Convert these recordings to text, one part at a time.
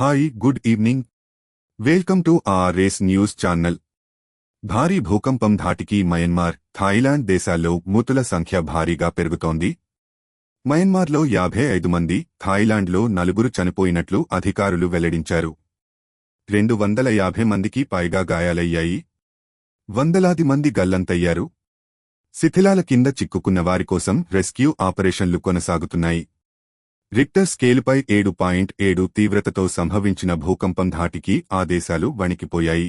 Hi good evening welcome to R race news channel భారీ భూకంపం ధాటికి మయన్మార్ థాయిలాండ్ దేశాల్లో మృతుల సంఖ్య భారీగా పెరుగుతోంది. మయన్మార్లో యాభై ఐదు మంది థాయిలాండ్లో నలుగురు చనిపోయినట్లు అధికారులు వెల్లడించారు. రెండు వందల యాభై మందికి పైగా గాయాలయ్యాయి. వందలాది మంది గల్లంతయ్యారు. శిథిలాల కింద చిక్కుకున్న వారి కోసం రెస్క్యూ ఆపరేషన్లు కొనసాగుతున్నాయి. రిక్టర్ స్కేలుపై ఏడు పాయింట్ ఏడు తీవ్రతతో సంభవించిన భూకంపం ధాటికి ఆ దేశాలు వణికిపోయాయి.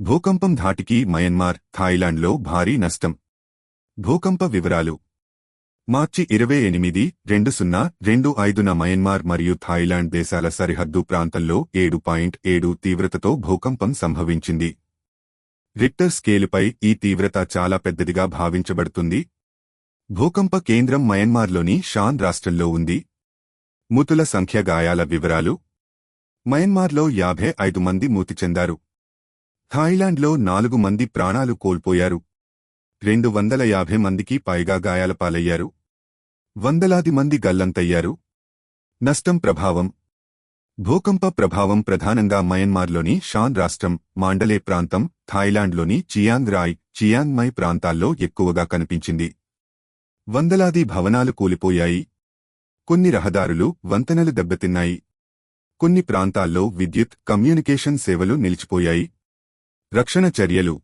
భూకంపం ధాటికి మయన్మార్ థాయిలాండ్లో భారీ నష్టం. భూకంప వివరాలు. మార్చి ఇరవై ఎనిమిది రెండు సున్నా రెండు ఐదున మయన్మార్ మరియు థాయిలాండ్ దేశాల సరిహద్దు ప్రాంతంలో ఏడు పాయింట్ ఏడు తీవ్రతతో భూకంపం సంభవించింది. రిక్టర్ స్కేలుపై ఈ తీవ్రత చాలా పెద్దదిగా భావించబడుతుంది. భూకంప కేంద్రం మయన్మార్లోని షాన్ రాష్ట్రంలో ఉంది. మృతుల సంఖ్య గాయాల వివరాలు? మయన్మార్లో యాభై ఐదు మంది మృతి చెందారు. థాయిలాండ్లో నాలుగు మంది ప్రాణాలు కోల్పోయారు. రెండు వందల యాభై మందికి పైగా గాయాల పాలయ్యారు. వందలాది మంది గల్లంతయ్యారు. నష్టం ప్రభావం? భూకంప ప్రభావం ప్రధానంగా మయన్మార్లోని షాన్ రాష్ట్రం మాండలే ప్రాంతం థాయిలాండ్లోని చియాంగ్ రాయ్ చియాంగ్ మై ప్రాంతాల్లో ఎక్కువగా కనిపించింది. వందలాది భవనాలు కూలిపోయాయి. కొన్ని రహదారులు వంతెనలు దెబ్బతిన్నాయి. కొన్ని ప్రాంతాల్లో విద్యుత్ కమ్యూనికేషన్ సేవలు నిలిచిపోయాయి. రక్షణ చర్యలు.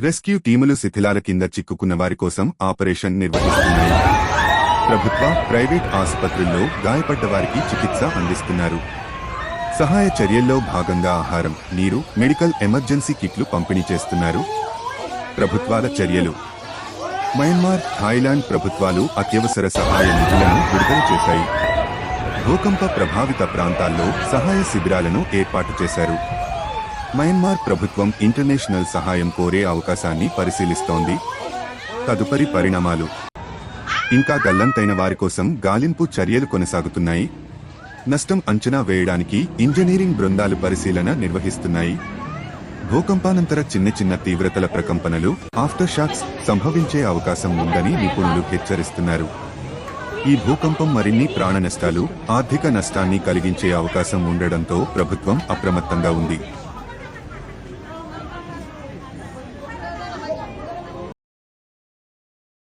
రెస్క్యూ టీములు శిథిలాల కింద చిక్కుకున్న వారి కోసం ఆపరేషన్ నిర్వహిస్తున్నాయి. ప్రభుత్వ ప్రైవేట్ ఆసుపత్రుల్లో గాయపడ్డ వారికి చికిత్స అందిస్తున్నారు. సహాయ చర్యల్లో భాగంగా ఆహారం నీరు మెడికల్ ఎమర్జెన్సీ కిట్లు పంపిణీ చేస్తున్నారు. ప్రభుత్వాల చర్యలు. మయన్మార్ థాయిలాండ్ ప్రభుత్వాలు అత్యవసర సహాయ నిధులను విడుదల చేశాయి. భూకంప ప్రభావిత ప్రాంతాల్లో సహాయ శిబిరాలను ఏర్పాటు చేశారు. మయన్మార్ ప్రభుత్వం ఇంటర్నేషనల్ సహాయం కోరే అవకాశాన్ని పరిశీలిస్తోంది. తదుపరి పరిణామాలు. ఇంకా గల్లంతైన వారి కోసం గాలింపు చర్యలు కొనసాగుతున్నాయి. నష్టం అంచనా వేయడానికి ఇంజనీరింగ్ బృందాలు పరిశీలన నిర్వహిస్తున్నాయి. భూకంపానంతర చిన్న చిన్న తీవ్రతల ప్రకంపనలు ఆఫ్టర్ షాక్స్ సంభవించే అవకాశం ఉందని నిపుణులు హెచ్చరిస్తున్నారు. ఈ భూకంపం మరిన్ని ప్రాణ నష్టాలు ఆర్థిక నష్టాన్ని కలిగించే అవకాశం ఉండడంతో ప్రభుత్వం అప్రమత్తంగా ఉంది.